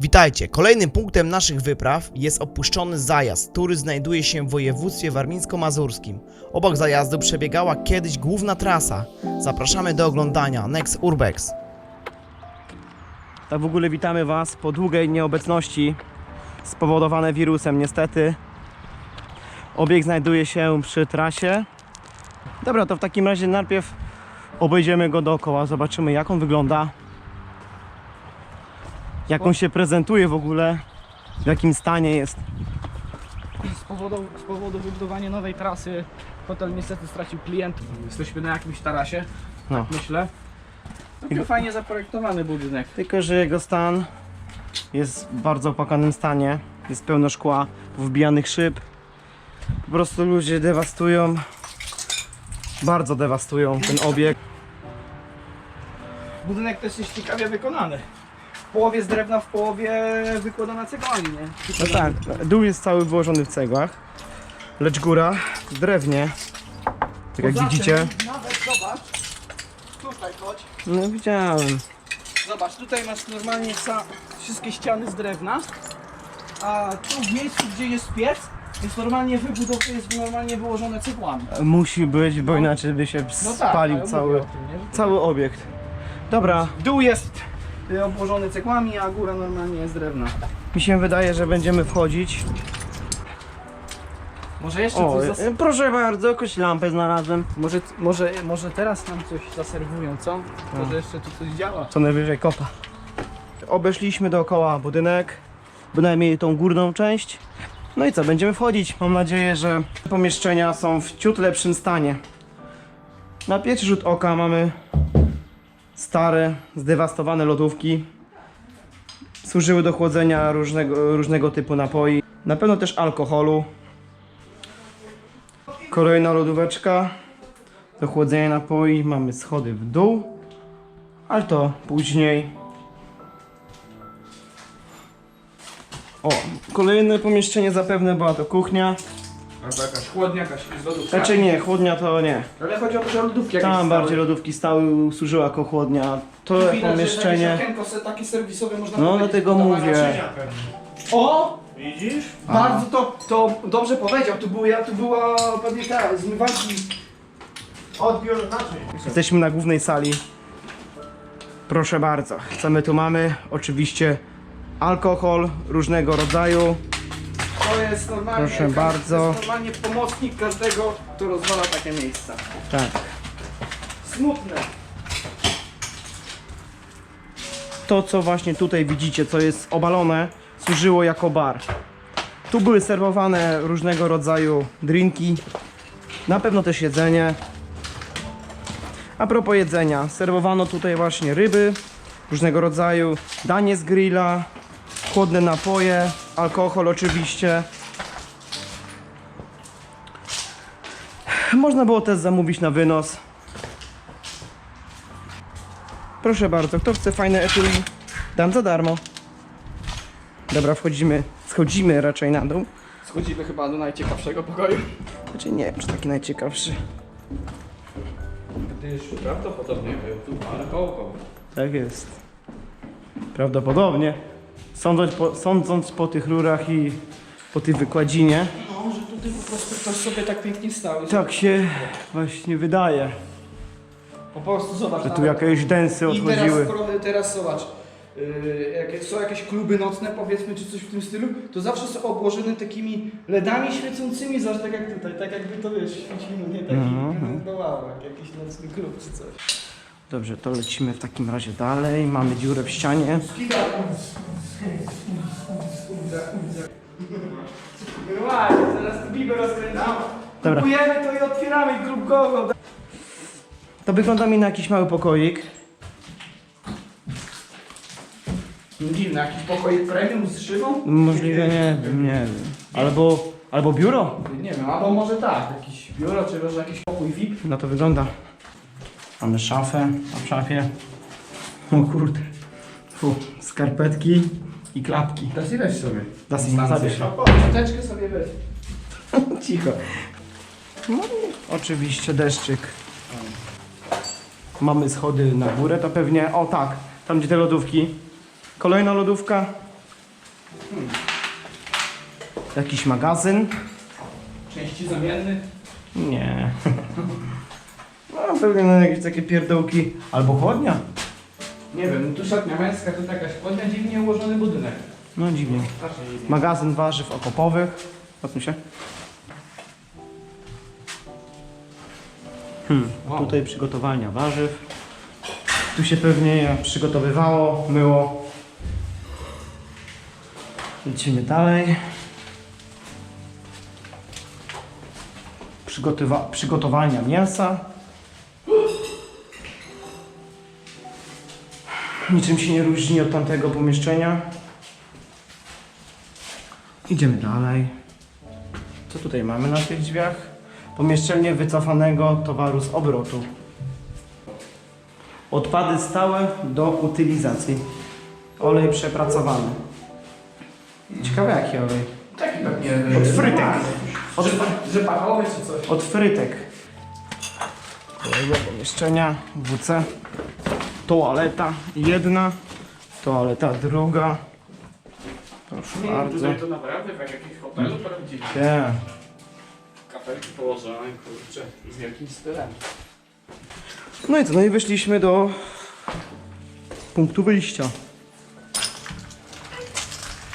Witajcie! Kolejnym punktem naszych wypraw jest opuszczony zajazd, który znajduje się w województwie warmińsko-mazurskim. Obok zajazdu przebiegała kiedyś główna trasa. Zapraszamy do oglądania Next Urbex. Tak w ogóle witamy Was po długiej nieobecności spowodowane wirusem niestety. Obiekt znajduje się przy trasie. Dobra, to w takim razie najpierw obejdziemy go dookoła, zobaczymy jak on wygląda. Jak on się prezentuje w ogóle, w jakim stanie jest. Z powodu, z powodu wybudowania nowej trasy hotel niestety stracił klientów. Jesteśmy na jakimś tarasie, No. myślę. Całkiem fajnie zaprojektowany budynek. Tylko, że jego stan jest w bardzo opłakanym stanie. Jest pełno szkła, wbijanych szyb. Po prostu ludzie dewastują, bardzo dewastują ten obiekt. Budynek też jest ciekawie wykonany. W połowie z drewna, w połowie wykładana cegłami, nie? No tak, dół jest cały wyłożony w cegłach, lecz góra w drewnie. Tak jak Poza widzicie. Nawet zobacz, tutaj chodź. No widziałem. Zobacz, tutaj masz normalnie wszystkie ściany z drewna, a tu w miejscu, gdzie jest piec, jest normalnie wybudow- jest normalnie wyłożone cegłami. Musi być, bo inaczej by się No tak, spalił ale cały, mówię o tym, nie? cały obiekt. Dobra, Dół jest obłożony cegłami, a góra normalnie jest drewna. mi się wydaje, że będziemy wchodzić. Może jeszcze O, coś zas- e, proszę bardzo, jakąś lampę znalazłem. może, może, może teraz nam coś zaserwują, co? No. Może jeszcze tu coś działa. Co najwyżej kopa. Obeszliśmy dookoła budynek, bynajmniej tą górną część. No i co, będziemy wchodzić. Mam nadzieję, że pomieszczenia są w ciut lepszym stanie. Na pierwszy rzut oka mamy stare, zdewastowane lodówki. Służyły do chłodzenia różnego, różnego typu napoi. Na pewno też alkoholu. Kolejna lodóweczka do chłodzenia napoi. Mamy schody w dół. Ale to później. O, kolejne pomieszczenie zapewne była to kuchnia. A to jakaś chłodnia, jakaś lodówka. Znaczy nie, chłodnia to nie. Ale chodzi o to, że lodówki jakieś Tam stały. bardziej lodówki stały, służyła jako chłodnia. To widać, że pomieszczenie. jakieś okienko se- takie serwisowe można No, powiedzieć, dlatego do mówię. naczynia pewnie. O! Widzisz? Bardzo to, to dobrze powiedział, tu, był, ja, tu była pewnie ta zmywarki. Odbiór naczyń. Jesteśmy na głównej sali. Proszę bardzo. Co my tu mamy? Oczywiście alkohol różnego rodzaju. Jest normalnie, Proszę bardzo. Jest normalnie pomocnik każdego, kto rozwala takie miejsca. Tak. Smutne. to co właśnie tutaj widzicie, co jest obalone, służyło jako bar. Tu były serwowane różnego rodzaju drinki, na pewno też jedzenie. A propos jedzenia, serwowano tutaj właśnie ryby różnego rodzaju, danie z grilla, chłodne napoje, alkohol oczywiście. Można było też zamówić na wynos. Proszę bardzo, kto chce fajne etui, dam za darmo. Dobra, wchodzimy, schodzimy raczej na dół. Schodzimy chyba do najciekawszego pokoju. Znaczy nie wiem, czy taki najciekawszy. Gdyż prawdopodobnie był tu alkohol. Tak jest. Prawdopodobnie. Sądząc po, sądząc po tych rurach i po tej wykładzinie, No, że tutaj po prostu ktoś sobie tak pięknie stał. tak się właśnie wydaje, Po prostu zobacz. że tu nawet- jakieś dęsy I teraz, odchodziły. skoro- teraz zobacz. Yy, jak są jakieś kluby nocne powiedzmy, czy coś w tym stylu, to zawsze są obłożone takimi LEDami świecącymi, zobacz tak jak tutaj, tak jakby to wiesz, świeciło, nie taki Mhm. wyglądało, jak jakiś nocny klub czy coś. Dobrze, to lecimy w takim razie dalej. Mamy dziurę w ścianie. Normalnie, zaraz tu bibę rozkręcamy. Dobra. Kupujemy to i otwieramy klub gogo. To wygląda mi na jakiś mały pokoik. Dziwne, jakiś pokoik premium z szybą? Możliwe nie wiem, nie wiem. Albo, albo biuro? Nie wiem, albo może tak, jakiś biuro, czy może jakiś pokój VIP. Na to wygląda. Mamy szafę, a w szafie... O kurde. Fu, skarpetki i klapki. Teraz weź sobie. Zasy, zabierz. Teczkę sobie weź. Cicho. No, oczywiście deszczyk. Mamy schody na górę, to pewnie... O tak, tam gdzie te lodówki. Kolejna lodówka. Jakiś magazyn? Części zamienne. Nie. No pewnie na jakieś takie pierdółki. Albo chłodnia. Nie wiem, tu szatnia męska, tu jakaś spodnia, dziwnie ułożony budynek. No dziwnie. Strasznie dziwnie. Magazyn warzyw okopowych. Odsuń się. Hmm, Wow. tutaj przygotowalnia warzyw. Tu się pewnie je przygotowywało, myło. Lecimy dalej. Przygotowa przygotowalnia mięsa. Niczym się nie różni od tamtego pomieszczenia. Idziemy dalej. Co tutaj mamy na tych drzwiach? Pomieszczenie wycofanego towaru z obrotu. Odpady stałe do utylizacji. Olej przepracowany. Ciekawe jaki olej. Taki pewnie... Od frytek. Od, czy coś. od frytek. Kolejne pomieszczenia. WC. Toaleta jedna. Toaleta druga. Proszę bardzo. Tutaj to naprawdę jak jakiś hotelu prawdziwie. Nie. Kafelki położone, kurczę, z wielkim stylem. No i co, no i wyszliśmy do punktu wyjścia.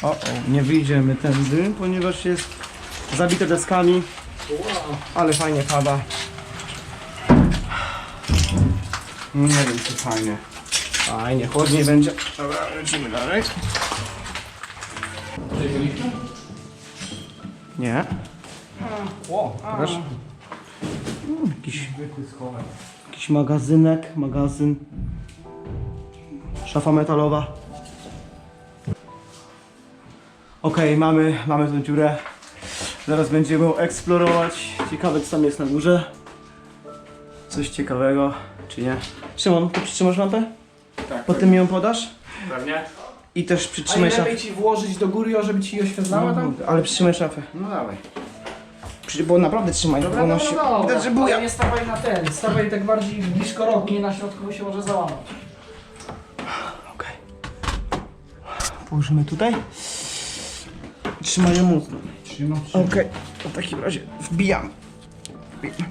O, o, nie wyjdziemy tędy, ponieważ jest zabite deskami, ale fajnie pada. Nie wiem, czy fajnie. Fajnie, chłodniej będzie. Dobra, lecimy dalej. Nie. Ło, Pokaż. Mm, Jakiś, jakiś magazynek, magazyn. Szafa metalowa. Okej, mamy, mamy tę dziurę. Zaraz będziemy ją eksplorować. Ciekawe co tam jest na górze. Coś ciekawego, czy nie? Szymon, ty przytrzymasz lampę? Tak. Potem mi ją podasz? Pewnie. I też A przytrzymaj ile szafę. by ci włożyć do góry, żeby ci oświetlała tam? Ale przytrzymaj szafę. No dawaj. Przy- Bo naprawdę trzymaj, bo ona się... Widać, że buja. Ale nie stawaj na ten, stawaj tak bardziej blisko rogu, nie na środku, bo się może załamać. Okej. Położymy tutaj. Trzymaj ją mocno. Trzymam Okej, w takim razie wbijam. Wbijam.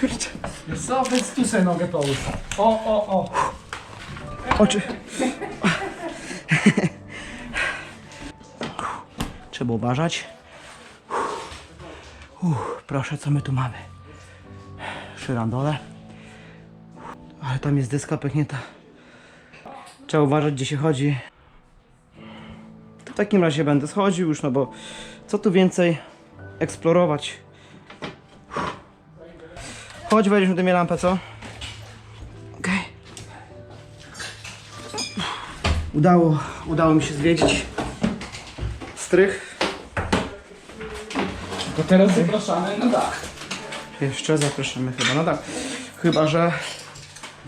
Kurczę. Co, więc tu sobie nogę połóż. O, o, o. Oczy. Trzeba uważać. Uff, proszę, co my tu mamy? Szyrandole. Ale tam jest deska pęknięta. Trzeba uważać, gdzie się chodzi. To w takim razie będę schodził już, no bo co tu więcej eksplorować. Chodź, weźmy tę lampę, co? Okej. Udało, udało mi się zwiedzić strych. To teraz zapraszamy na dach. Jeszcze zapraszamy chyba na dach. Chyba, że...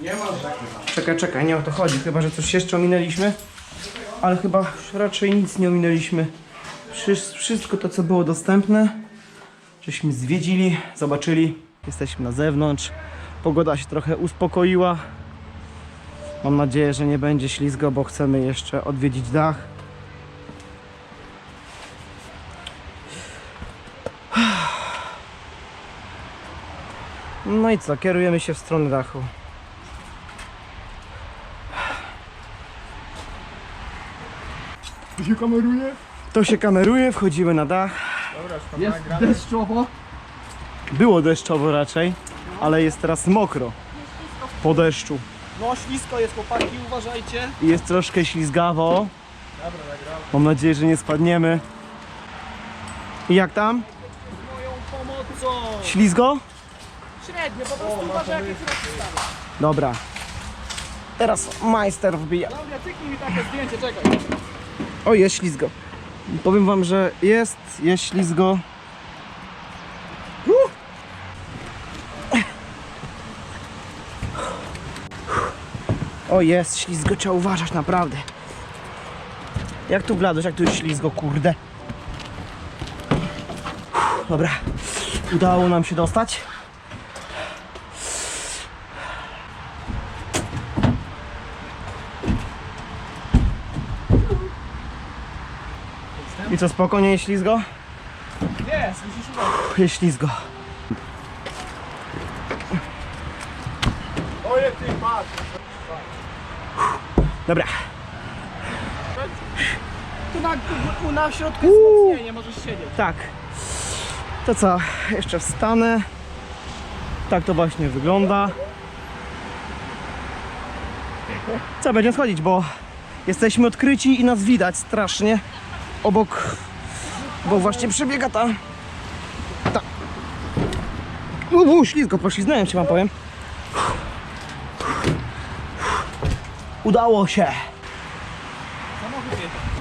Nie ma żadnych. Czekaj, czekaj, nie o to chodzi. Chyba, że coś jeszcze ominęliśmy. Ale chyba raczej nic nie ominęliśmy. Wszy- Wszystko to, co było dostępne, żeśmy zwiedzili, zobaczyli. Jesteśmy na zewnątrz. Pogoda się trochę uspokoiła. Mam nadzieję, że nie będzie ślizgo, bo chcemy jeszcze odwiedzić dach. No i co, kierujemy się w stronę dachu. się kameruje? To się kameruje, wchodzimy na dach. Jest deszczowo. Było deszczowo raczej, ale jest teraz mokro. Po deszczu. No ślisko jest chłopaki, uważajcie. I jest troszkę ślizgawo. Mam nadzieję, że nie spadniemy. I jak tam? Moją pomocą. Ślizgo? Średnio, po prostu uważaj jakie Dobra. Teraz majster wbija. Klaudia, cyknij mi takie zdjęcie, czekaj. O, jest ślizgo. Powiem wam, że jest, jest ślizgo. O, jest ślizgo, trzeba uważać naprawdę. Jak tu bladość, jak tu jest ślizgo, kurde. Dobra, udało nam się dostać. I co, spokojnie, jest ślizgo? Jest, musisz uważać. Jest ślizgo. Dobra. Tu na, tu na środku jest wzmocnienie, możesz siedzieć. Tak. To co? Jeszcze wstanę. Tak to właśnie wygląda. Co, będziemy schodzić, bo jesteśmy odkryci i nas widać strasznie. Obok, bo właśnie przebiega ta... ta... Uuu, ślizgo, pośliznąłem się wam powiem. Udało się.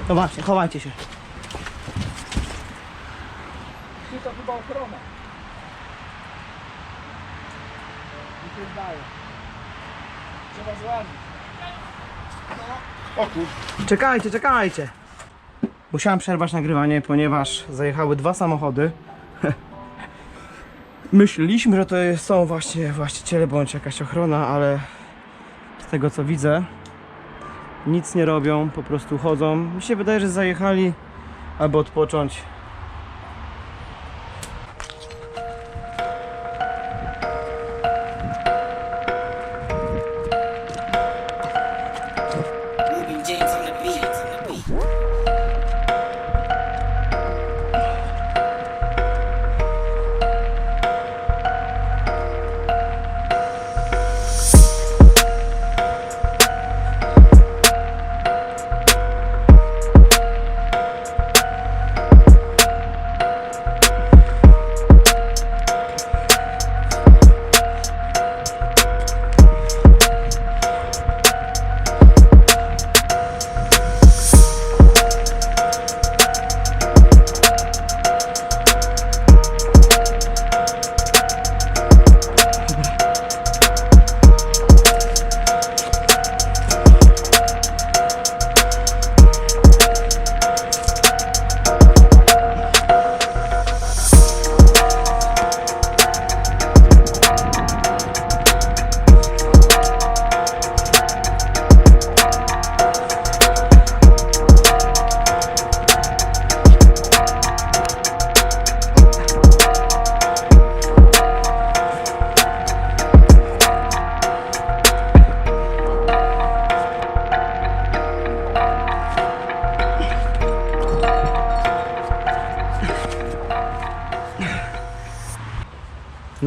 No właśnie, chowajcie się. To chyba ochrona. Mi się zdaje. Trzeba złazić. O kur... Czekajcie, czekajcie. Musiałem przerwać nagrywanie, ponieważ zajechały dwa samochody. Myśleliśmy, że to są właśnie właściciele bądź jakaś ochrona, ale z tego co widzę, nic nie robią, po prostu chodzą. Mi się wydaje, że zajechali, aby odpocząć.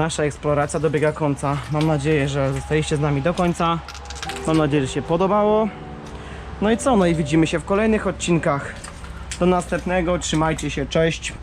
Nasza eksploracja dobiega końca. Mam nadzieję, że zostaliście z nami do końca. Mam nadzieję, że się podobało. No i co? No i widzimy się w kolejnych odcinkach. Do następnego. Trzymajcie się. Cześć.